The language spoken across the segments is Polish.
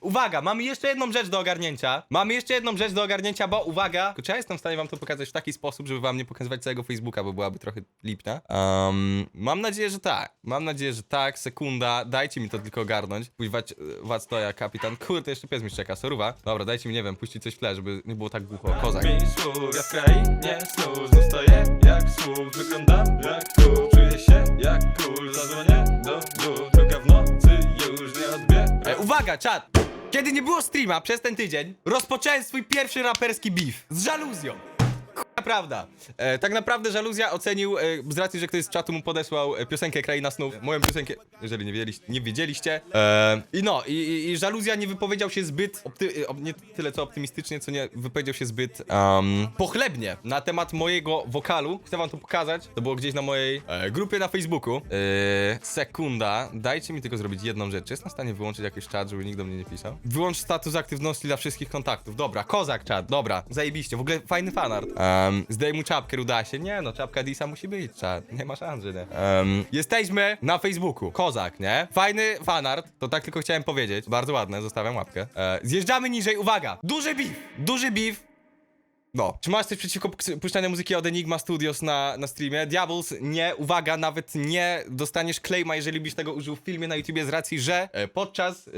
Uwaga, mamy jeszcze jedną rzecz do ogarnięcia. Mamy jeszcze jedną rzecz do ogarnięcia, bo uwaga, czy ja jestem w stanie wam to pokazać w taki sposób, żeby wam nie pokazywać całego Facebooka, bo byłaby trochę lipna. Mam nadzieję, że tak. Mam nadzieję, że tak. Sekunda, dajcie mi to tylko ogarnąć. Pójdź wać, Wactoja, kapitan. Kurde, jeszcze pies mi czeka, soruwa. Dobra, dajcie mi, nie wiem, puścić coś w tle, żeby nie było tak głucho. Kozak. Mi szur, ja w krainie snów Znów stoję jak słup, wyglądam jak król Czuję się jak król, zadzwonię do gór Druga w nocy już nie odbierę E, uwaga, czat! Kiedy nie było streama przez ten tydzień, rozpocząłem swój pierwszy raperski beef z żaluzją. Prawda. E, tak naprawdę żaluzja ocenił, e, z racji, że ktoś z czatu mu podesłał e, piosenkę Kraina Snów, moją piosenkę, jeżeli nie, wiedzieliście, nie wiedzieliście. E, I no, i, i, żaluzja nie wypowiedział się zbyt, opty, e, nie tyle co optymistycznie, co nie wypowiedział się zbyt um, pochlebnie na temat mojego wokalu. Chcę wam to pokazać, to było gdzieś na mojej e, grupie na Facebooku. E, sekunda, dajcie mi tylko zrobić jedną rzecz. Czy Jestem w stanie wyłączyć jakiś czat, żeby nikt do mnie nie pisał? Wyłącz status aktywności dla wszystkich kontaktów. Dobra, kozak czat, dobra, zajebiście, w ogóle fajny fanart. Um, zdej mu czapkę, Rudasie. Nie no, czapka Disa musi być, czat, nie ma szans, że nie. Um, jesteśmy na Facebooku, kozak, nie? Fajny fanart, to tak tylko chciałem powiedzieć. Bardzo ładne, zostawiam łapkę. E, zjeżdżamy niżej, uwaga, duży beef, duży beef. No. Czy masz coś przeciwko puszczaniu muzyki od Enigma Studios na, na streamie? Diables, nie, uwaga, nawet nie dostaniesz claima, jeżeli byś tego użył w filmie na YouTubie z racji, że e, podczas e,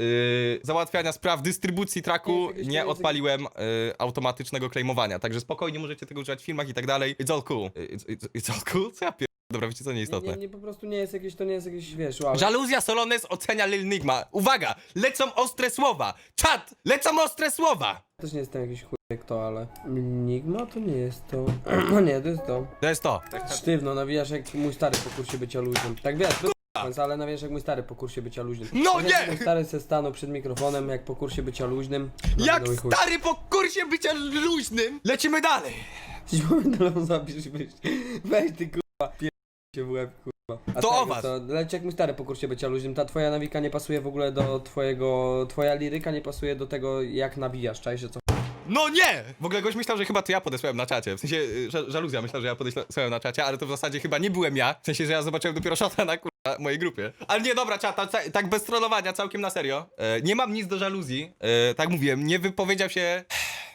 załatwiania spraw dystrybucji jakieś- nie odpaliłem e, automatycznego claimowania, także spokojnie możecie tego używać w filmach i tak dalej. It's all cool. It's, it's, it's all cool? Co ja pier... Dobra, wiecie co, Nie, nieistotne. nie, nie, po prostu nie jest jakieś, to nie jest jakieś, wiesz, wow. Żaluzja Solones ocenia Lil Nigma. Uwaga, lecą ostre słowa. Czat, lecą ostre słowa. Też nie jestem jakiś chuj jak to, ale... Enigma to nie jest to... No nie, to jest to. To jest to. Sztywno, nawijasz jak mój stary po kursie bycia luźnym. Tak wiesz, sens, ale nawijasz jak mój stary po kursie bycia luźnym. No Tak jak nie! Mój stary se stanął przed mikrofonem jak po kursie bycia luźnym. No Jak no i chuj. stary po kursie bycia luźnym. Lecimy dalej. Moment telefon zapisz i weź, weź ty kurwa, pier... się w łeb kurwa. A To tego o was. Co, leć jak mój stary po kursie bycia luźnym, ta twoja nawika nie pasuje w ogóle do twojego, twoja liryka nie pasuje do tego jak nawijasz, czaisz, co No nie! W ogóle goś myślał, że chyba to ja podesłałem na czacie. W sensie y, ża- żaluzja myślał, że ja podesłałem na czacie, ale to w zasadzie chyba nie byłem ja. W sensie, że ja zobaczyłem dopiero szota na kurwa mojej grupie. Ale nie, dobra, czata, ca- tak bez trollowania, całkiem na serio. E, nie mam nic do żaluzji. E, tak mówiłem, nie wypowiedział się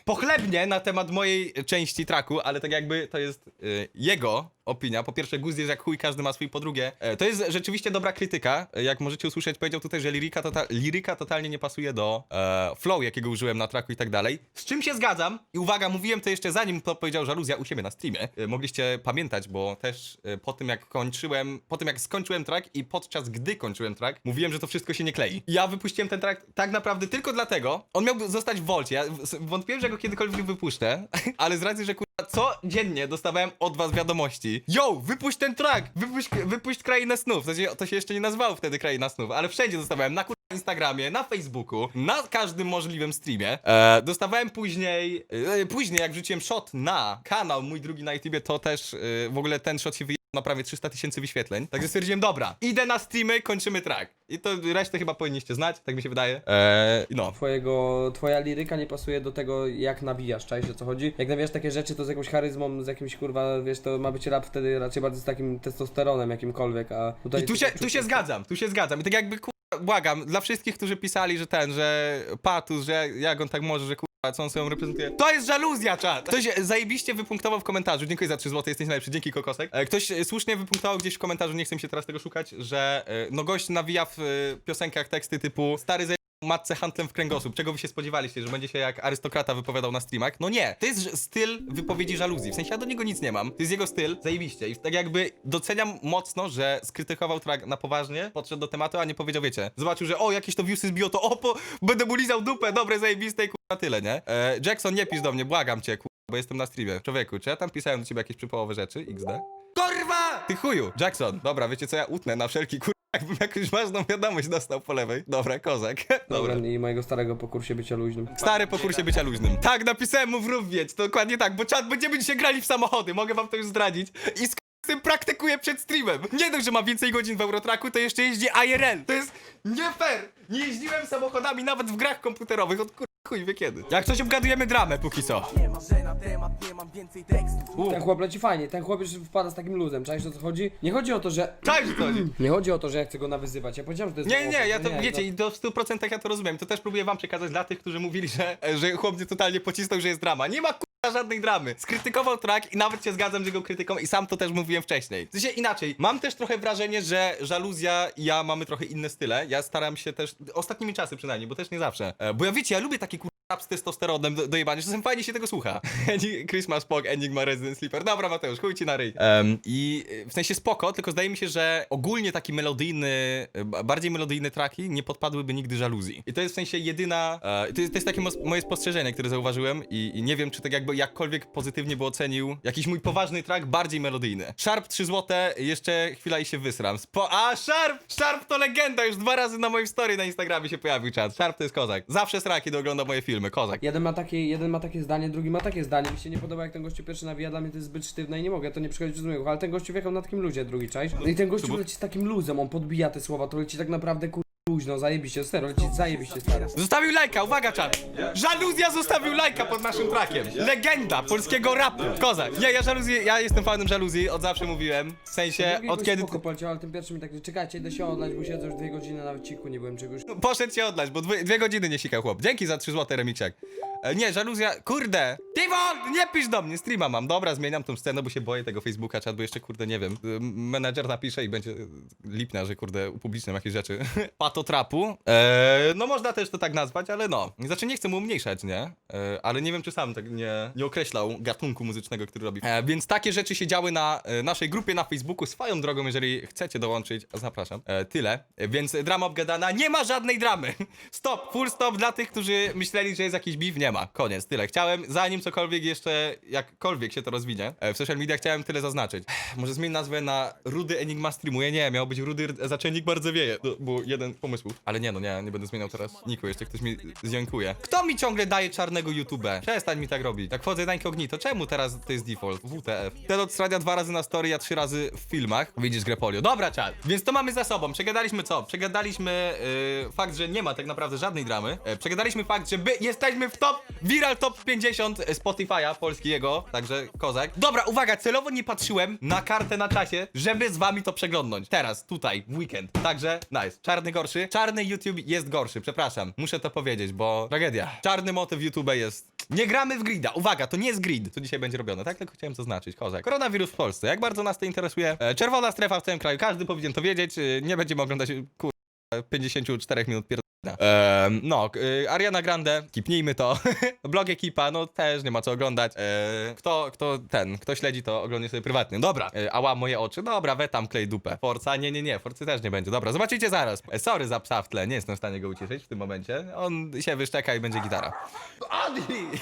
pochlebnie na temat mojej części traku, ale tak jakby to jest e, jego opinia. Po pierwsze, guz jest jak chuj, każdy ma swój. Po drugie, e, to jest rzeczywiście dobra krytyka. E, Jak możecie usłyszeć, powiedział tutaj, że liryka, tota liryka totalnie nie pasuje do e, flow, jakiego użyłem na traku i tak dalej. Z czym się zgadzam. I uwaga, mówiłem to jeszcze zanim to powiedział żaluzja u siebie na streamie. E, mogliście pamiętać, bo też e, po tym jak kończyłem, po tym jak skończyłem track i podczas gdy kończyłem track, mówiłem, że to wszystko się nie klei. Ja wypuściłem ten track tak naprawdę tylko dlatego, on miał zostać w Volcie. Ja wątpiłem, że go kiedykolwiek wypuszczę, ale z racji, że kurwa codziennie dostawałem od was wiadomości. Yo, wypuść ten track, wypuść, wypuść Krainę Snów. W sensie, to się jeszcze nie nazywało wtedy Kraina Snów, ale wszędzie dostawałem na Instagramie, na Facebooku, na każdym możliwym streamie. E, dostawałem później, e, później jak wrzuciłem shot na kanał mój drugi na YouTubie, to też e, w ogóle ten shot się wyjechał na prawie 300 tysięcy wyświetleń. Także stwierdziłem, dobra, idę na streamy, kończymy track. I to resztę chyba powinniście znać, tak mi się wydaje. E, no. twojego, twoja liryka nie pasuje do tego jak nawijasz, czaisz, o co chodzi? Jak nawijasz takie rzeczy, to z jakąś charyzmą, z jakimś kurwa, wiesz, to ma być rap wtedy raczej bardzo z takim testosteronem jakimkolwiek, a tutaj... I tu się, tu się zgadzam, tu się zgadzam. I tak jakby kurwa, błagam, dla wszystkich, którzy pisali, że ten, że Patus, że jak on tak może, że kurwa, co on sobą reprezentuje. To jest żaluzja, czat! Ktoś zajebiście wypunktował w komentarzu, dziękuję za 3 zł, jesteś najlepszy, dzięki Kokosek. E, Ktoś słusznie wypunktował gdzieś w komentarzu, nie chcę się teraz tego szukać, że e, no gość nawija w e, piosenkach teksty typu stary matce handlem w kręgosłup. Czego wy się spodziewaliście, że będzie się jak arystokrata wypowiadał na streamach? No nie, to jest styl wypowiedzi żaluzji. W sensie ja do niego nic nie mam. To jest jego styl, zajebiście. I tak jakby doceniam mocno, że skrytykował track na poważnie, podszedł do tematu, a nie powiedział, wiecie, zobaczył, że o, jakieś to viewsy zbiło, to o, po, będę mu lizał dupę, dobre, zajebiste i kurwa tyle, nie? E, Jackson, nie pisz do mnie, błagam cię, kurwa, bo jestem na streamie. Człowieku, czy ja tam pisałem do ciebie jakieś przypołowe rzeczy, XD? Kurwa! Ty chuju! Jackson, dobra, wiecie co, ja utnę na wszelki kurwa, jakbym jakąś ważną wiadomość dostał po lewej. Dobra, kozak. Dobra, i mojego starego po kursie bycia luźnym. Stary po kursie bycia luźnym. Tak, napisałem mu w rów wiedź, to dokładnie tak, bo czat będziemy dzisiaj grali w samochody, mogę wam to już zdradzić. I z tym praktykuję przed streamem. Nie dość, że ma więcej godzin w Eurotraku, to jeszcze jeździ IRL. To jest nie fair. Nie jeździłem samochodami nawet w grach komputerowych od kur... chuj wie kiedy. Jak coś obgadujemy dramę póki co. Nie ma, że na temat nie mam więcej U. Ten chłop leci fajnie, ten chłop już wpada z takim luzem, czaisz o co chodzi? Nie chodzi o to, że... Cześć, co chodzi? Nie chodzi o to, że ja chcę go nawyzywać, ja powiedziałem, że to jest... Nie, nie, ja to nie, wiecie, no. i to w 100% ja to rozumiem. To też próbuję wam przekazać dla tych, którzy mówili, że, że chłop mnie totalnie pocisnął, że jest drama. Nie ma żadnej dramy. Skrytykował track i nawet się zgadzam z jego krytyką i sam to też mówiłem wcześniej. W sensie inaczej, mam też trochę wrażenie, że żaluzja i ja mamy trochę inne style. Ja staram się też, ostatnimi czasy przynajmniej, bo też nie zawsze. E, Bo ja wiecie, ja lubię taki kur... z testosteronem do, dojebany, czasem fajnie się tego słucha. Christmas Pog, Enigma Resident Sleeper. Dobra Mateusz, chuj ci na ryj. Em, I y, w sensie spoko, tylko zdaje mi się, że ogólnie taki melodyjny, y, bardziej melodyjne traki nie podpadłyby nigdy żaluzji. I to jest w sensie jedyna, e, to, jest, to jest takie moje spostrzeżenie, które zauważyłem i, i nie wiem, czy tak jakby jakkolwiek pozytywnie by ocenił jakiś mój poważny track bardziej melodyjny. Sharp 3 złote, jeszcze chwila i się wysram. Spo A, Sharp! Sharp to legenda, już dwa razy na moim story na Instagramie się pojawił czat. Sharp to jest kozak. Zawsze srak, kiedy ogląda moje filmy, kozak. Jeden ma, takie, jeden ma takie zdanie, drugi ma takie zdanie. Mi się nie podoba, jak ten gościu pierwszy nawija, dla mnie to jest zbyt sztywne i nie mogę, to nie przychodzi z umiechów, ale ten gościu wjechał na takim luzie, drugi, czaisz? No i ten gościu leci z takim luzem, on podbija te słowa, to leci tak naprawdę kur... luźno, zajebiście, serio, leci zajebiście stary. Zostawił lajka, uwaga czat! Żaluzja zostawił lajka pod naszym trackiem. Legenda polskiego rapu. Kozak. Nie, ja żaluzję, ja jestem fanem żaluzji, od zawsze mówiłem. W sensie, od kiedy... spoko poleciał, ale ten pierwszy mi tak, czekajcie, idę się odlać, bo siedzę już dwie godziny, nawet cichu nie byłem czegoś. Poszedł się odlać, bo dwie, dwie godziny nie sikał chłop. Dzięki za 3 złote remiczek. E, nie, żaluzja, kurde! Timon, nie pisz do mnie, streama mam. Dobra, zmieniam tą scenę, bo się boję tego Facebooka, czat, bo jeszcze, kurde, nie wiem. Menedżer napisze i będzie lipna, że, kurde, upubliczniam jakieś rzeczy. Patotrapu. E, no można też to tak nazwać, ale no. Znaczy nie chcę mu umniejszać, nie? E, ale nie wiem, czy sam tak nie, nie określał gatunku muzycznego, który robi. Więc takie rzeczy się działy na e, naszej grupie na Facebooku. Swoją drogą, jeżeli chcecie dołączyć, zapraszam. Tyle. Więc drama obgadana. Nie ma żadnej dramy. Stop, full stop dla tych, którzy myśleli, że jest jakiś beef. Nie ma. Koniec, tyle. Chciałem, zanim cokolwiek jeszcze, jakkolwiek się to rozwinie, e, w social media chciałem tyle zaznaczyć. Może zmień nazwę na Rudy Enigma streamuje. Nie, miał być Rudy Zaczennik bardzo wieje. To był jeden pomysłów. Ale nie no, nie, nie będę zmieniał teraz niku. Jeszcze ktoś mi zjąkuje. Kto mi ciągle daje czarnego YouTube? Przestań mi tak robić. Jak wchodzę na incognito, czemu teraz to jest default? WTF. Ten odstrania dwa razy na story, a trzy razy w filmach. Widzisz Grepolio. Dobra, czat. Więc to mamy za sobą. Przegadaliśmy co? Przegadaliśmy yy, fakt, że nie ma tak naprawdę żadnej dramy. E, przegadaliśmy fakt, że by jesteśmy w top, viral top 50 Spotify'a polskiego. Także kozak. Dobra, uwaga, celowo nie patrzyłem na kartę na czasie, żeby z wami to przeglądnąć. Teraz, tutaj, w weekend. Także, nice. Czarny gorszy. Czarny YouTube jest gorszy, przepraszam. Muszę to powiedzieć, bo tragedia. Czarny motyw YouTube jest... Nie gramy w grida. Uwaga, to nie jest grid, co dzisiaj będzie robione. Tak tylko chciałem zaznaczyć, kozak. Koronawirus w Polsce. Jak bardzo nas to interesuje? E, czerwona strefa w całym kraju. Każdy powinien to wiedzieć. E, nie będziemy oglądać, kur... 54 minut pier... Ehm, no, y, Ariana Grande, kipnijmy to. Blog ekipa, no też nie ma co oglądać. Eee, kto, kto ten, kto śledzi to oglądnie sobie prywatnie. Dobra, e, ała moje oczy, dobra, we tam klej dupę. Forca, nie, nie, nie, Forcy też nie będzie. Dobra, zobaczycie zaraz. E, sorry za psa w tle, nie jestem w stanie go ucieszyć w tym momencie. On się wyszczeka i będzie gitara. Adi!